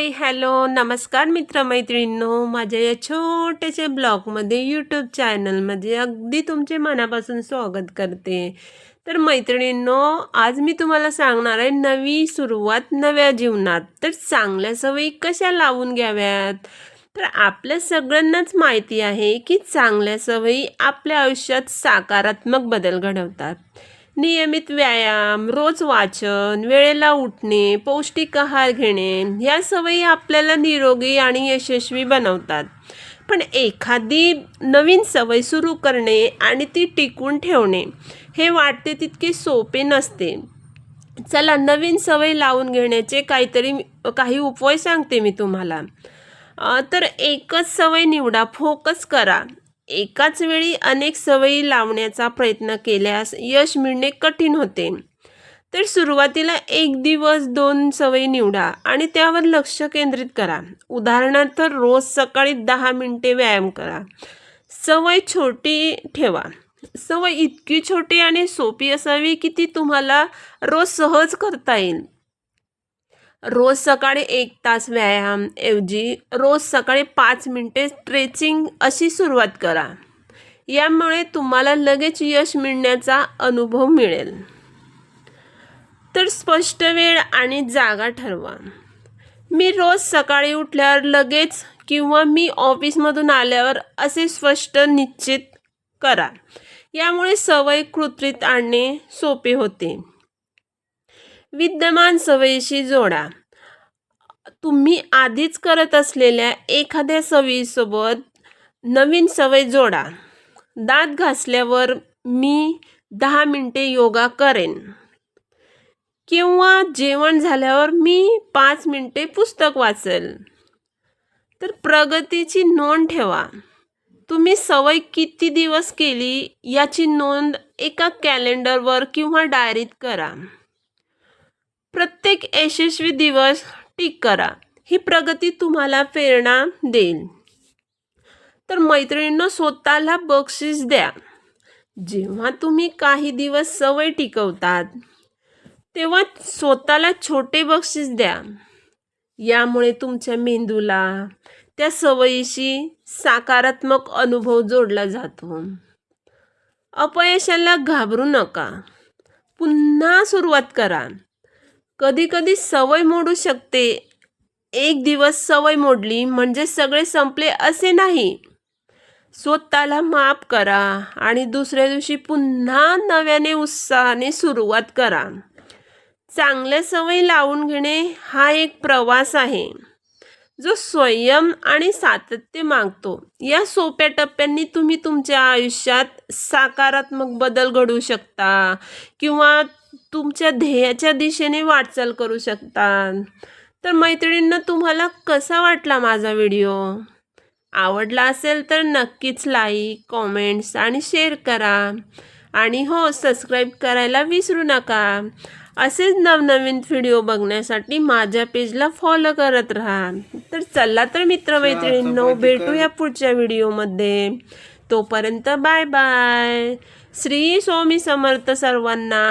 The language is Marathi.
हाय हॅलो नमस्कार मित्रमैत्रिणींनो. माझ्या या छोट्याशा ब्लॉगमध्ये यूट्यूब चॅनलमध्ये अगदी तुमचे मनापासून स्वागत करते. तर मैत्रिणींनो आज मी तुम्हाला सांगणार आहे नवी सुरुवात नव्या जीवनात. तर चांगल्या सवयी कशा लावून घ्याव्यात? तर आपल्या सगळ्यांनाच माहिती आहे की चांगल्या सवयी आपल्या आयुष्यात सकारात्मक बदल घडवतात. नियमित व्यायाम रोज वाचन वेळेला उठणे पौष्टिक आहार घेणे ह्या सवयी आपल्याला निरोगी आणि यशस्वी बनवतात. पण एखादी नवीन सवय सुरू करणे आणि ती टिकून ठेवणे हे वाटते तितके सोपे नसते. चला नवीन सवय लावून घेण्याचे काहीतरी काही उपाय सांगते मी तुम्हाला. तर एकच सवय निवडा फोकस करा. एकाच वेळी अनेक सवयी लावण्याचा प्रयत्न केल्यास यश मिळणे कठीण होते. तर सुरुवातीला एक दिवस दोन सवयी निवडा आणि त्यावर लक्ष केंद्रित करा. उदाहरणार्थ रोज सकाळी दहा मिनिटे व्यायाम करा. सवय छोटी ठेवा. सवय इतकी छोटी आणि सोपी असावी की ती तुम्हाला रोज सहज करता येईल. रोज सकाळी एक तास व्यायाम ऐवजी रोज सकाळी पाच मिनटे स्ट्रेचिंग अशी सुरुवात करा. यामुळे तुम्हाला लगेच यश मिळण्याचा अनुभव मिळेल. तर स्पष्ट वेळ आणि जागा ठरवा. मी रोज सकाळी उठल्यावर लगेच किंवा मी ऑफिसमधून आल्यावर असे स्पष्ट निश्चित करा. यामुळे सवय कृत्रित आणणे सोपे होते. विद्यमान सवयीशी जोडा. तुम्ही आधीच करत असलेल्या एखाद्या सवयीसोबत नवीन सवय जोडा. दात घासल्यावर मी दहा मिनटे योगा करेन. किंवा जेवण झाल्यावर मी पाच मिनिटे पुस्तक वाचेल. तर प्रगतीची नोंद ठेवा. तुम्ही सवय किती दिवस केली याची नोंद एका कॅलेंडरवर किंवा डायरीत करा. प्रत्येक यशस्वी दिवस टिक करा. ही प्रगती तुम्हाला प्रेरणा देईल. तर मैत्रिणींना स्वतःला बक्षीस द्या. जेव्हा तुम्ही काही दिवस सवय टिकवतात तेव्हा स्वतःला छोटे बक्षीस द्या. यामुळे तुमच्या मेंदूला त्या सवयीशी सकारात्मक अनुभव जोडला जातो. अपयशाला घाबरू नका. पुन्हा सुरुवात करा. कधीकधी सवय मोडू शकते. एक दिवस सवय मोडली म्हणजे सगळे संपले असे नाही. स्वतःला माफ करा आणि दुसऱ्या दिवशी पुन्हा नव्याने उत्साहाने सुरुवात करा. चांगल्या सवयी लावून घेणे हा एक प्रवास आहे. जो संयम आणि सातत्य मागतो. या सोप्या टप्प्यांनी तुम्ही तुमच्या आयुष्यात सकारात्मक बदल घडवू शकता किंवा तुमच्या ध्येयाच्या दिशेने वाटचाल करू शकता. तर मैत्रिणींना तुम्हाला कसा वाटला माझा व्हिडिओ? आवडला असेल तर नक्कीच लाईक कॉमेंट्स आणि शेअर करा. आणि हो सबस्क्राईब करायला विसरू नका. असेच नवनवीन व्हिडिओ बघण्यासाठी माझ्या पेजला फॉलो करत राहा. तर चला तर मित्रमैत्रिणींनो भेटूया पुढच्या व्हिडिओमध्ये तोपर्यंत बाय बाय श्री स्वामी समर्थ सर्वांना.